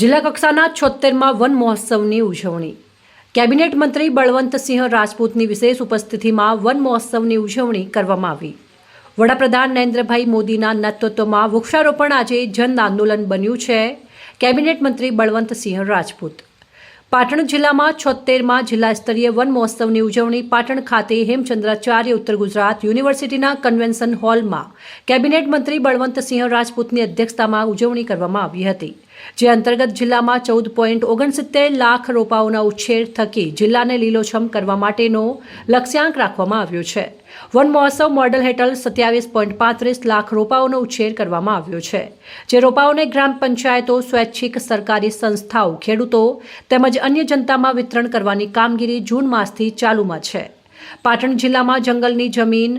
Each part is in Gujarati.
જિલ્લા કક્ષાના છોતેરમાં વન મહોત્સવની ઉજવણી. કેબિનેટ મંત્રી બળવંતસિંહ રાજપૂતની વિશેષ ઉપસ્થિતિમાં વન મહોત્સવની ઉજવણી કરવામાં આવી. વડાપ્રધાન નરેન્દ્રભાઈ મોદીના નેતૃત્વમાં વૃક્ષારોપણ આજે જન આંદોલન બન્યું છે, કેબિનેટ મંત્રી બળવંતસિંહ રાજપૂત. પાટણ જિલ્લામાં છોતેરમાં જિલ્લા સ્તરીય વન મહોત્સવની ઉજવણી પાટણ ખાતે હેમચંદ્રાચાર્ય ઉત્તર ગુજરાત યુનિવર્સિટીના કન્વેન્શન હોલમાં કેબિનેટ મંત્રી બળવંતસિંહ રાજપૂતની અધ્યક્ષતામાં ઉજવણી કરવામાં આવી હતી. જે અંતર્ગત જિલ્લામાં ચૌદ પોઈન્ટ ઓગણસિત્તેર લાખ રોપાઓના ઉછેર થકી જિલ્લાને લીલોછમ કરવા માટેનો લક્ષ્યાંક રાખવામાં આવ્યો છે. વન મહોત્સવ મોડેલ હેઠળ સત્યાવીસ પોઈન્ટ પાંત્રીસ લાખ રોપાઓનો ઉછેર કરવામાં આવ્યો છે. જે રોપાઓને ગ્રામ પંચાયતો, સ્વૈચ્છિક સરકારી સંસ્થાઓ, ખેડૂતો તેમજ અન્ય જનતામાં વિતરણ કરવાની કામગીરી જૂન માસથી ચાલુમાં છે. પાટણ જિલ્લામાં જંગલની જમીન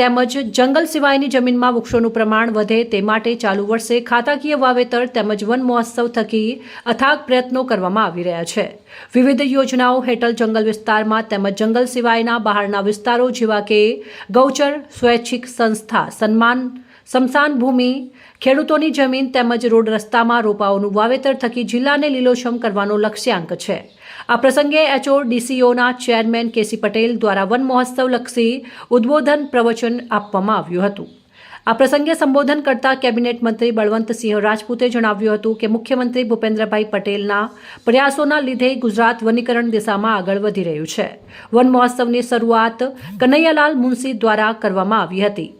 તેમજ જંગલ સિવાયની જમીનમાં વૃક્ષોનું પ્રમાણ વધે તે માટે ચાલુ વર્ષે ખાતાકીય વાવેતર તેમજ વન મહોત્સવ થકી અથાગ પ્રયત્નો કરવામાં આવી રહ્યા છે. વિવિધ યોજનાઓ હેઠળ જંગલ વિસ્તારમાં તેમજ જંગલ સિવાયના બહારના વિસ્તારો જેવા કે ગૌચર, સ્વૈચ્છિક સંસ્થા, સન્માન સમસાન ભૂમિ, ખેડૂતોની જમીન તેમજ રોડ રસ્તામાં રોપાઓનું વાવેતર થકી જિલ્લાને લીલોછમ કરવાનો લક્ષ્યાંક છે. આ પ્રસંગે એચઓ ડીસીઓના ચેરમેન કેસી પટેલ દ્વારા વન મહોત્સવ લક્ષી ઉદ્બોધન પ્રવચન આપવામાં આવ્યું હતું. આ પ્રસંગે સંબોધન કરતા કેબિનેટ મંત્રી બળવંતસિંહ રાજપૂતે જણાવ્યું હતું કે મુખ્યમંત્રી ભૂપેન્દ્રભાઈ પટેલના પ્રયાસોના લીધે ગુજરાત વનીકરણ દિશામાં આગળ વધી રહ્યું છે. વન મહોત્સવની શરૂઆત કનૈયાલાલ મુનશી દ્વારા કરવામાં આવી હતી.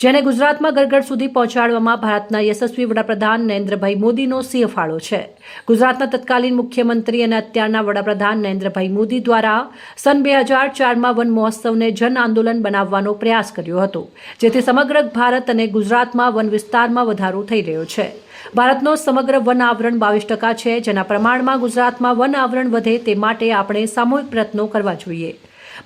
જેને ગુજરાતમાં ગરગડ સુધી પહોંચાડવામાં ભારતના યશસ્વી વડાપ્રધાન નરેન્દ્રભાઈ મોદીનો સિંહ ફાળો છે. ગુજરાતના તત્કાલીન મુખ્યમંત્રી અને અત્યારના વડાપ્રધાન નરેન્દ્રભાઈ મોદી દ્વારા સન બે હજાર ચારમાં વન મહોત્સવને જન આંદોલન બનાવવાનો પ્રયાસ કર્યો હતો, જેથી સમગ્ર ભારત અને ગુજરાતમાં વન વિસ્તારમાં વધારો થઈ રહ્યો છે. ભારતનો સમગ્ર વન આવરણ બાવીસ ટકા છે, જેના પ્રમાણમાં ગુજરાતમાં વન આવરણ વધે તે માટે આપણે સામૂહિક પ્રયત્નો કરવા જોઈએ.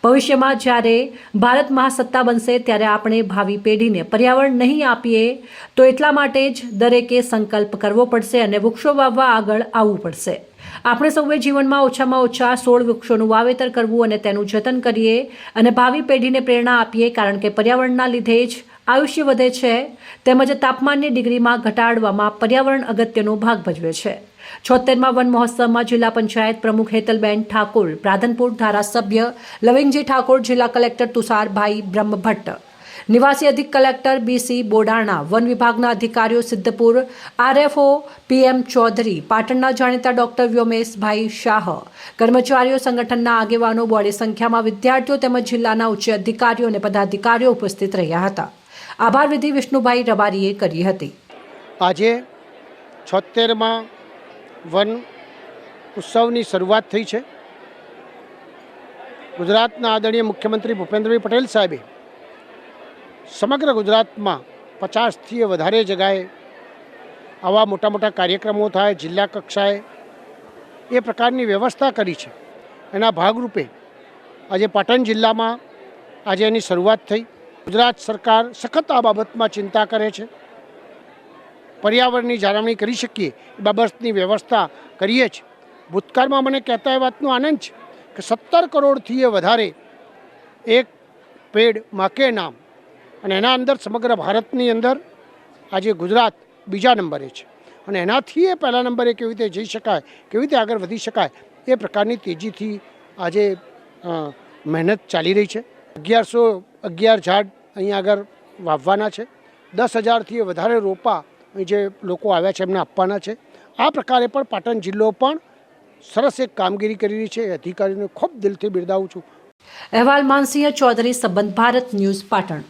ભવિષ્યમાં જ્યારે ભારત મહાસત્તા બનશે, ત્યારે આપણે ભાવિ પેઢીને પર્યાવરણ નહીં આપીએ, તો એટલા માટે જ દરેકે સંકલ્પ કરવો પડશે અને વૃક્ષો વાવવા આગળ આવવું પડશે. આપણે સૌએ જીવનમાં ઓછામાં ઓછા સોળ વૃક્ષોનું વાવેતર કરવું અને તેનું જતન કરીએ અને ભાવિ પેઢીને પ્રેરણા આપીએ, કારણ કે પર્યાવરણના લીધે જ આયુષ્ય વધે છે, તેમજ તાપમાનની ડિગ્રીમાં ઘટાડવામાં પર્યાવરણ અગત્યનો ભાગ ભજવે છે. છોતેરમાં વન મહોત્સવમાં જિલ્લા પંચાયત પ્રમુખ હેતલબેન ઠાકોર પ્રાધનપુર ધારાસભ્ય લવિંગજી ઠાકોર, જિલ્લા કલેક્ટર તુષારભાઈ બ્રહ્મભટ્ટ, નિવાસી અધિક કલેક્ટર બીસી બોડાણા, વન વિભાગના અધિકારીઓ સિદ્ધપુર, આરએફઓ પીએમ ચૌધરી, પાટણના જાણીતા ડોક્ટર વ્યોમેશભાઈ શાહ, કર્મચારીઓ સંગઠનના આગેવાનો, બોડી સંખ્યામાં વિદ્યાર્થીઓ તેમજ જિલ્લાના ઉચ્ચ અધિકારીઓ અને પદાધિકારીઓ ઉપસ્થિત રહ્યા હતા. આભાર વિધિ વિષ્ણુભાઈ રબારીએ કરી હતી. આજે છોતેરમાં વન ઉત્સવની શરૂઆત થઈ છે. ગુજરાતના આદરણીય મુખ્યમંત્રી ભૂપેન્દ્રભાઈ પટેલ સાહેબે સમગ્ર ગુજરાતમાં પચાસથી વધારે જગાએ આવા મોટા મોટા કાર્યક્રમો થાય, જિલ્લા કક્ષાએ એ પ્રકારની વ્યવસ્થા કરી છે. એના ભાગરૂપે આજે પાટણ જિલ્લામાં આજે એની શરૂઆત થઈ. ગુજરાત સરકાર સખત આ બાબતમાં ચિંતા કરે છે. પર્યાવરણની જાળવણી કરી શકીએ એ બાબતની વ્યવસ્થા કરીએ છીએ ભૂતકાળમાં મને કહેતા એ વાતનો આનંદ છે કે સત્તર કરોડથી એ વધારે એક પેડ માકે નામ અને એના અંદર સમગ્ર ભારતની અંદર આજે ગુજરાત બીજા નંબરે છે. અને એનાથી એ પહેલા નંબરે કેવી રીતે જઈ શકાય, કેવી રીતે આગળ વધી શકાય એ પ્રકારની તેજીથી આજે મહેનત ચાલી રહી છે. અગિયારસો અગિયાર ઝાડ અહીંયા આગળ વાવવાના છે. દસ હજારથી વધારે રોપા જે લોકો આવ્યા છે, એમને આપવાના છે. આ પ્રકારે પણ પાટણ જિલ્લો પણ સરસ એક કામગીરી કરી રહી છે. એ અધિકારીઓને ખૂબ દિલથી બિરદાવું છું. અહેવાલ માનસિંહ ચૌધરી, સંબંધ ભારત ન્યૂઝ, પાટણ.